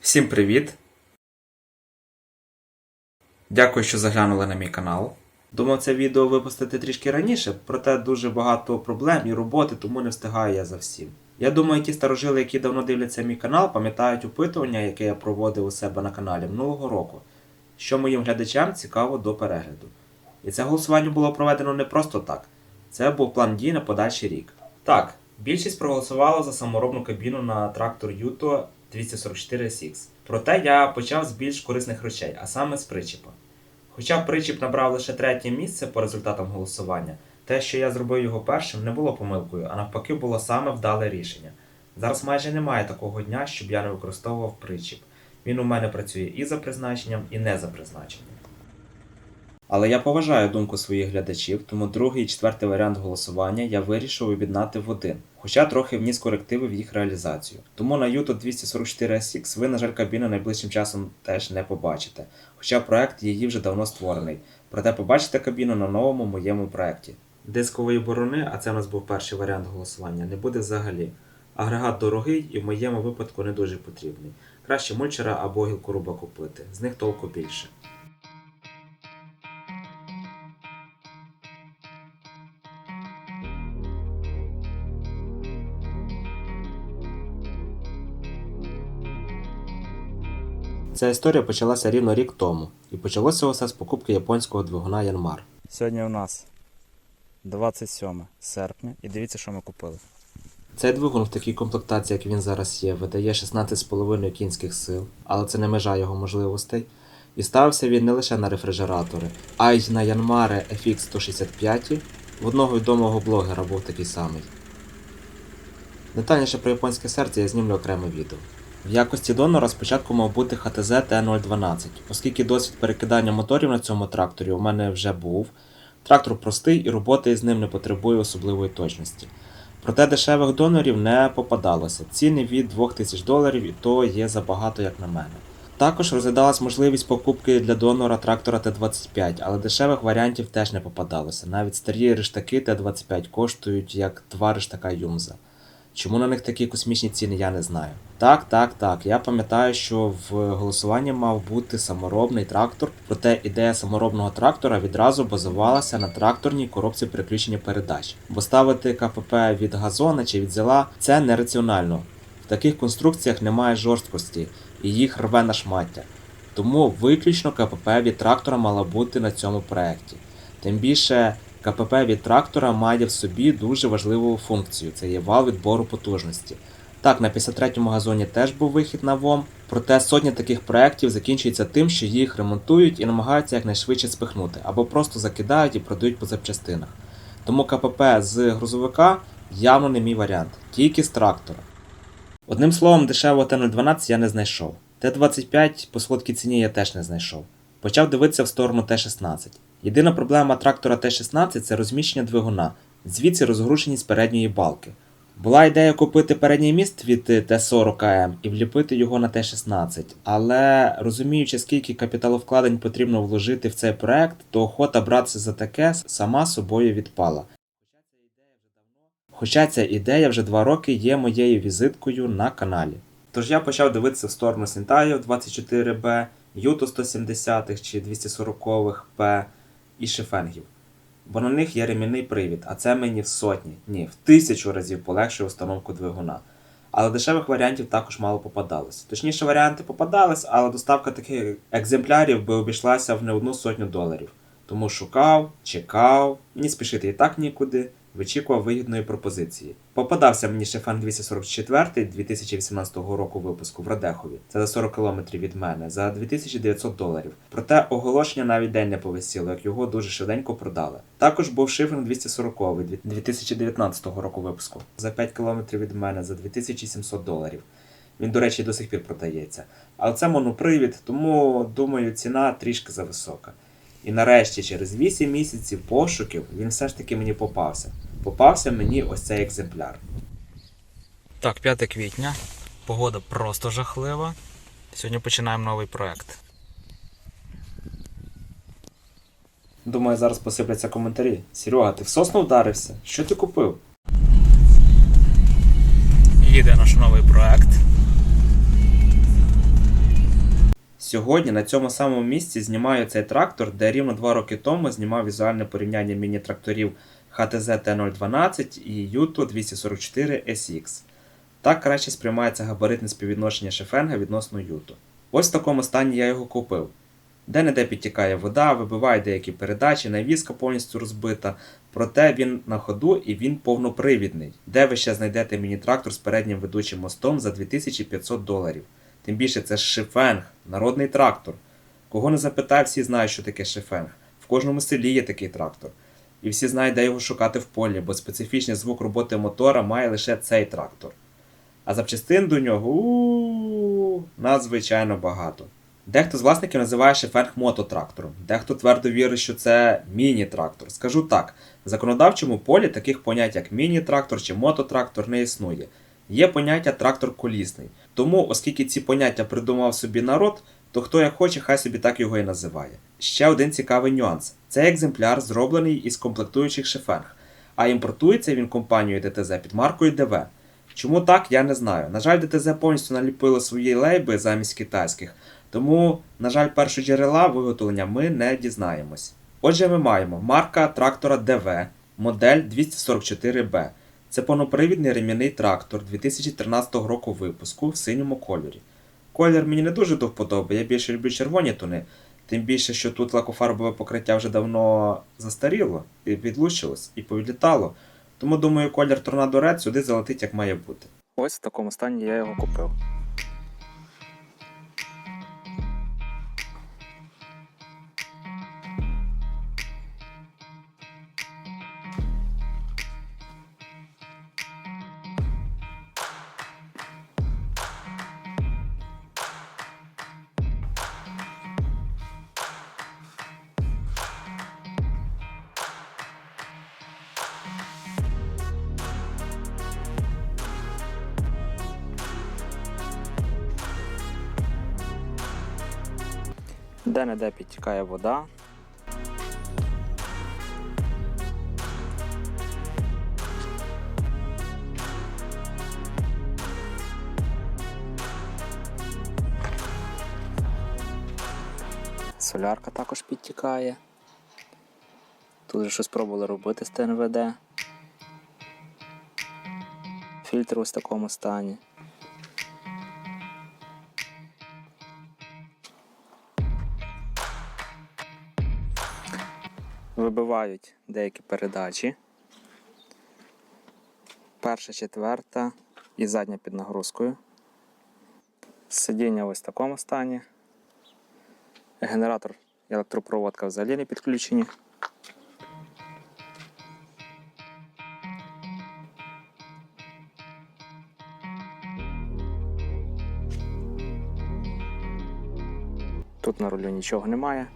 Всім привіт! Дякую, що заглянули на мій канал. Думав це відео випустити трішки раніше, проте дуже багато проблем і роботи, тому не встигаю я за всім. Я думаю, ті старожили, які давно дивляться мій канал, пам'ятають опитування, яке я проводив у себе на каналі минулого року, що моїм глядачам цікаво до перегляду. І це голосування було проведено не просто так. Це був план дій на подальший рік. Так, більшість проголосувала за саморобну кабіну на трактор Юто 244 SX. Проте я почав з більш корисних речей, а саме з причіпа. Хоча причіп набрав лише третє місце по результатам голосування, те, що я зробив його першим, не було помилкою, а навпаки було саме вдале рішення. Зараз майже немає такого дня, щоб я не використовував причіп. Він у мене працює і за призначенням, і не за призначенням. Але я поважаю думку своїх глядачів, тому другий і четвертий варіант голосування я вирішив об'єднати в один, хоча трохи вніс корективи в їх реалізацію. Тому на YouTube 244 SX ви, на жаль, кабіну найближчим часом теж не побачите, хоча проект її вже давно створений. Проте побачите кабіну на новому моєму проекті. Дискової борони, а це у нас був перший варіант голосування, не буде взагалі. Агрегат дорогий і в моєму випадку не дуже потрібний. Краще мульчера або гілкоруба купити, з них толку більше. Ця історія почалася рівно рік тому, і почалося усе з покупки японського двигуна Янмар. Сьогодні у нас 27 серпня і дивіться, що ми купили. Цей двигун в такій комплектації, як він зараз є, видає 16,5 кінських сил, але це не межа його можливостей. І ставився він не лише на рефрижератори, а й на Янмари FX 165. В одного відомого блогера був такий самий. Детальніше про японське серце я знімлю окреме відео. В якості донора спочатку мав бути ХТЗ Т012, оскільки досвід перекидання моторів на цьому тракторі у мене вже був. Трактор простий і робота із ним не потребує особливої точності. Проте дешевих донорів не попадалося. Ціни від 2000 доларів і то є забагато, як на мене. Також розглядалась можливість покупки для донора трактора Т-25, але дешевих варіантів теж не попадалося. Навіть старі рештаки Т-25 коштують як два рештака Юмза. Чому на них такі космічні ціни, я не знаю. Так, так, так. Я пам'ятаю, що в голосуванні мав бути саморобний трактор, проте ідея саморобного трактора відразу базувалася на тракторній коробці переключення передач. Бо ставити КПП від газона чи від зела це нераціонально. В таких конструкціях немає жорсткості і їх рве на шмаття. Тому виключно КПП від трактора мала бути на цьому проєкті. Тим більше КПП від трактора має в собі дуже важливу функцію це є вал відбору потужності. Так, на 53-му газоні теж був вихід на ВОМ, проте сотні таких проєктів закінчуються тим, що їх ремонтують і намагаються якнайшвидше спихнути, або просто закидають і продають по запчастинах. Тому КПП з грузовика явно не мій варіант, тільки з трактора. Одним словом, дешевого Т-012 я не знайшов. Т-25 по солодкій ціні я теж не знайшов. Почав дивитися в сторону Т-16. Єдина проблема трактора Т-16 це розміщення двигуна, звідси розгрушеність передньої балки. Була ідея купити передній міст від Т-40АМ і вліпити його на Т-16, але розуміючи, скільки капіталовкладень потрібно вложити в цей проект, то охота братися за таке сама собою відпала. Хоча ця ідея вже два роки є моєю візиткою на каналі. Тож я почав дивитися в сторону Сінтаїв 24Б, Юто 170 чи 240 П і шифенгів. Бо на них є ремінний привід, а це мені в сотні, ні, в тисячу разів полегшує установку двигуна. Але дешевих варіантів також мало попадалось. Точніше, варіанти попадались, але доставка таких екземплярів би обійшлася в не одну сотню доларів. Тому шукав, чекав, мені спішити і так нікуди, вичікував вигідної пропозиції. Попадався мені Шефен 244 2018 року випуску в Радехові. Це за 40 км від мене, за 2900 доларів. Проте оголошення навіть день не повисіло, як його дуже швиденько продали. Також був Шифен 240 2019 року випуску за 5 км від мене за 2700 доларів. Він, до речі, до сих пір продається. Але це монопривід, тому думаю, ціна трішки зависока. І нарешті, через 8 місяців пошуків, він все ж таки мені попався. Попався мені ось цей екземпляр. Так, 5 квітня. Погода просто жахлива. Сьогодні починаємо новий проект. Думаю, зараз посипляться коментарі. Серега, ти в сосну вдарився? Що ти купив? Їде наш новий проект. Сьогодні на цьому самому місці знімаю цей трактор, де рівно 2 роки тому знімав візуальне порівняння міні-тракторів HTZ T012 і Yuto 244 SX. Так краще сприймається габаритне співвідношення шефенга відносно Юто. Ось в такому стані я його купив. Де-не-де підтікає вода, вибиває деякі передачі, навіска повністю розбита, проте він на ходу і він повнопривідний. Де ви ще знайдете міні-трактор з переднім ведучим мостом за 2500 доларів? Тим більше це шифенг, народний трактор. Кого не запитай, всі знають, що таке шифенг. В кожному селі є такий трактор. І всі знають, де його шукати в полі, бо специфічний звук роботи мотора має лише цей трактор. А запчастин до нього у надзвичайно багато. Дехто з власників називає шифенг мототрактором, дехто твердо вірить, що це міні-трактор. Скажу так, в законодавчому полі таких понять, як міні-трактор чи мототрактор, не існує. Є поняття трактор колісний. Тому, оскільки ці поняття придумав собі народ, то хто як хоче, хай собі так його і називає. Ще один цікавий нюанс: цей екземпляр зроблений із комплектуючих шифенг, а імпортується він компанією ДТЗ під маркою ДВ. Чому так, я не знаю. На жаль, ДТЗ повністю наліпило свої лейби замість китайських, тому, на жаль, першоджерела виготовлення ми не дізнаємось. Отже, ми маємо марка трактора ДВ, модель 244B. Це повнопривідний ремінний трактор 2013 року випуску в синьому кольорі. Колір мені не дуже до вподоби, я більше люблю червоні тони, тим більше, що тут лакофарбове покриття вже давно застаріло і відлучилось і повідлітало. Тому думаю, колір Торнадо Red сюди залетить як має бути. Ось в такому стані я його купив. Де-не-де підтікає вода. Солярка також підтікає. Тут вже щось пробували робити з ТНВД. Фільтр ось в такому стані. Вибивають деякі передачі. Перша, четверта і задня під нагрузкою. Сидіння ось в такому стані. Генератор і електропроводка взагалі не підключені. Тут на рулю нічого немає.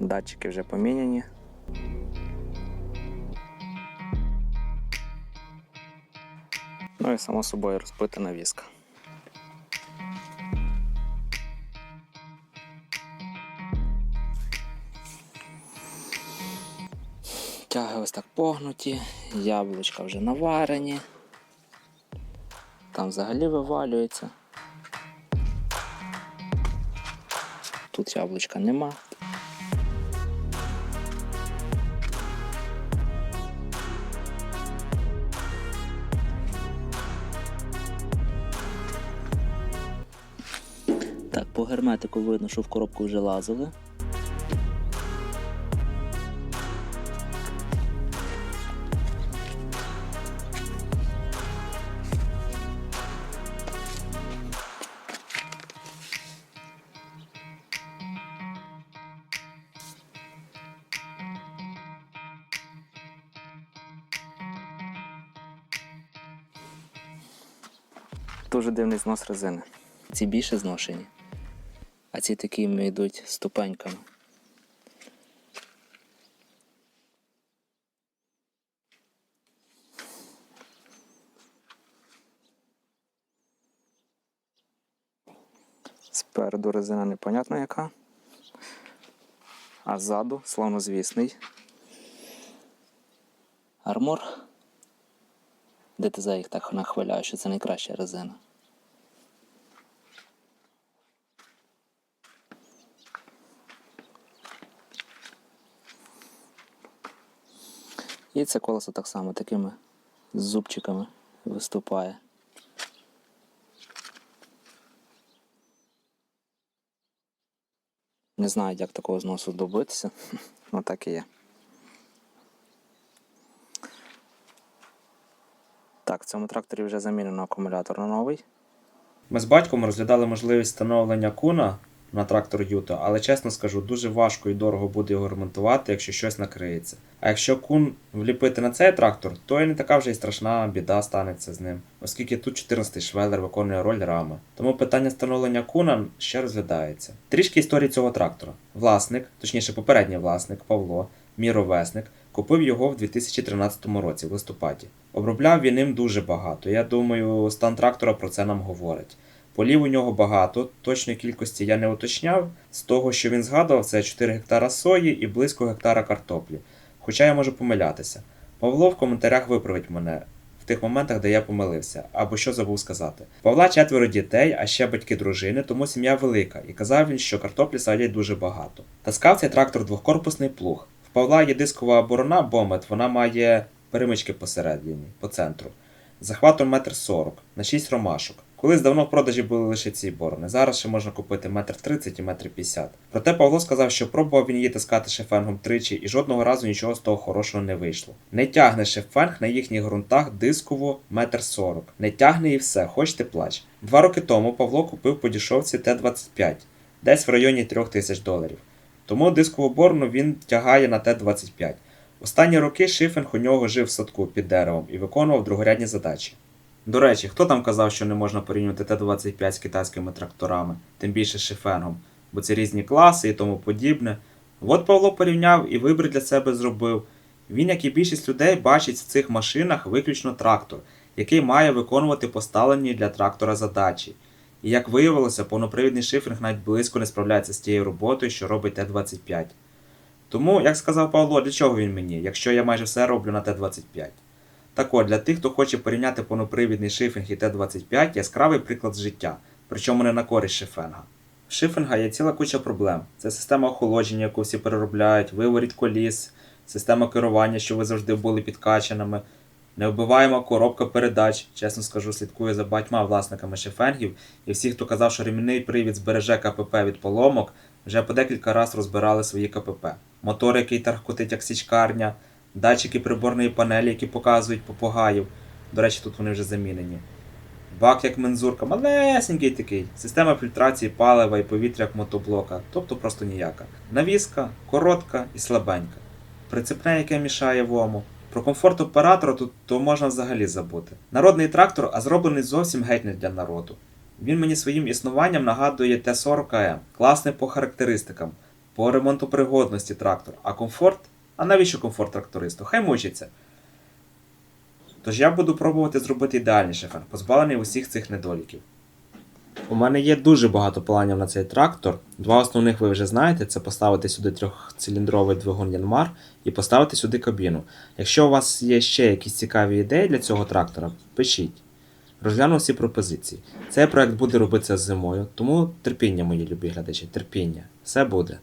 Датчики вже поміняні. Ну і само собою розбита навіска. Тяги ось так погнуті, яблучка вже наварені. Там взагалі вивалюється. Тут яблучка нема. Герметику видно, що в коробку вже лазили. Дуже дивний знос резини. Ці більше зношені, а ці такими йдуть ступеньками. Спереду резина непонятна яка, а ззаду славнозвісний армор. ДТЗ їх так нахваляє, що це найкраща резина. І це колесо так само такими зубчиками виступає. Не знаю, як такого зносу добитися. Ну так і є. Так, в цьому тракторі вже замінено акумулятор на новий. Ми з батьком розглядали можливість встановлення куна на трактор Юто, але чесно скажу, дуже важко і дорого буде його ремонтувати, якщо щось накриється. А якщо кун вліпити на цей трактор, то і не така вже й страшна біда станеться з ним, оскільки тут 14-й швелер виконує роль рами. Тому питання встановлення куна ще розглядається. Трішки історії цього трактора. Власник, точніше попередній власник Павло, мій ровесник, купив його в 2013 році, в листопаді. Обробляв він ним дуже багато. Я думаю, стан трактора про це нам говорить. Полів у нього багато, точної кількості я не уточняв. З того, що він згадував, це 4 гектара сої і близько гектара картоплі. Хоча я можу помилятися. Павло в коментарях виправить мене в тих моментах, де я помилився, або що забув сказати. Павла четверо дітей, а ще батьки дружини, тому сім'я велика, і казав він, що картоплі садять дуже багато. Таскав цей трактор двохкорпусний плуг. В Павла є дискова борона бомет, вона має перемички посередині, по центру. Захватом 1,40 м на 6 ромашок. Колись давно в продажі були лише ці борони. Зараз ще можна купити 1,30 м і 1,50 м. Проте Павло сказав, що пробував він її таскати шефенгом тричі, і жодного разу нічого з того хорошого не вийшло. Не тягне шефенг на їхніх ґрунтах дисково 1,40 м. Не тягне і все, хоч ти плач. Два роки тому Павло купив по дішовці Т-25, десь в районі 3000 тисяч доларів. Тому дискову борону він тягає на Т-25. Останні роки Шифенг у нього жив в садку під деревом і виконував другорядні задачі. До речі, хто там казав, що не можна порівнювати Т-25 з китайськими тракторами, тим більше з Шифенгом, бо це різні класи і тому подібне. От Павло порівняв і вибір для себе зробив. Він, як і більшість людей, бачить в цих машинах виключно трактор, який має виконувати поставлені для трактора задачі. І як виявилося, повнопривідний шифринг навіть близько не справляється з тією роботою, що робить Т-25. Тому, як сказав Павло, для чого він мені, якщо я майже все роблю на Т-25? Так от, для тих, хто хоче порівняти повнопривідний шифінг і Т-25, яскравий приклад з життя, причому не на користь шифенга. В шифінга є ціла куча проблем. Це система охолодження, яку всі переробляють, виворіт коліс, система керування, що ви завжди були підкачаними, невбиваєма коробка передач, чесно скажу, слідкую за багатьма власниками шифенгів, і всі, хто казав, що ремінний привід збереже КПП від поломок, вже по декілька разів розбирали свої КПП. Мотор, який тархкотить як січкарня, датчики приборної панелі, які показують попугаїв. До речі, тут вони вже замінені. Бак як мензурка, малесенький такий. Система фільтрації палива і повітря як мотоблока, тобто просто ніяка. Навіска коротка і слабенька. Прицепне, яке мішає вому. Про комфорт оператора тут то можна взагалі забути. Народний трактор, а зроблений зовсім геть не для народу. Він мені своїм існуванням нагадує Т-40АМ, класний по характеристикам, по ремонтопригодності трактор, а комфорт? А навіщо комфорт трактористу? Хай мучиться. Тож я буду пробувати зробити ідеальний шифер, позбавлений усіх цих недоліків. У мене є дуже багато планів на цей трактор. Два основних ви вже знаєте: це поставити сюди трьохциліндровий двигун Янмар і поставити сюди кабіну. Якщо у вас є ще якісь цікаві ідеї для цього трактора, пишіть. Розгляну всі пропозиції. Цей проект буде робитися зимою, тому терпіння, мої любі глядачі, терпіння. Все буде.